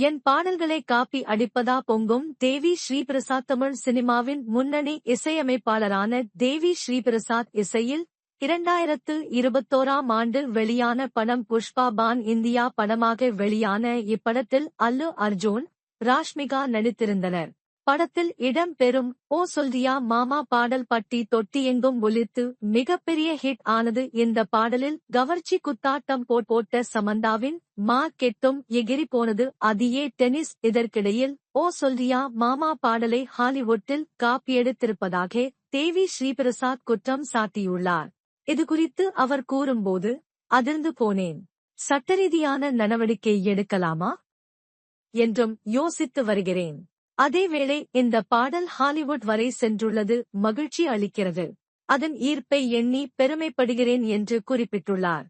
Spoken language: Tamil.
என் பாடல்களை காப்பி அடிப்பதா பொங்கும் தேவி ஸ்ரீபிரசாத் தமிழ் சினிமாவின் முன்னணி இசையமைப்பாளரான தேவி ஸ்ரீபிரசாத் இசையில் இரண்டாயிரத்து இருபத்தோராம் ஆண்டு வெளியான படம் புஷ்பா பான் இந்தியா படமாக வெளியான இப்படத்தில் அல்லு அர்ஜுன் ராஷ்மிகா நடித்திருந்தனர். படத்தில் இடம் பெறும் ஓ சொல்றியா மாமா பாடல் பட்டி தொட்டி எங்கும் ஒலித்து மிகப்பெரிய ஹிட் ஆனது இந்த பாடலில் கவர்ச்சி குத்தாட்டம் போட் போட்ட சமந்தாவின் மா கெட்டும் எகிரி போனது அதியே டென்னிஸ் இதற்கிடையில் ஓ சொல்றியா மாமா பாடலை ஹாலிவுட்டில் காப்பியெடுத்திருப்பதாக தேவி ஸ்ரீபிரசாத் குற்றம் சாட்டியுள்ளார். இதுகுறித்து அவர் கூறும்போது அதிர்ந்து போனேன். சட்டரீதியான நடவடிக்கை எடுக்கலாமா? என்றும் யோசித்து வருகிறேன். அதேவேளை இந்த பாடல் ஹாலிவுட் வரை சென்றுள்ளது மகிழ்ச்சி அளிக்கிறது. அதன் ஈர்ப்பை எண்ணி பெருமைப்படுகிறேன் என்று குறிப்பிட்டுள்ளார்.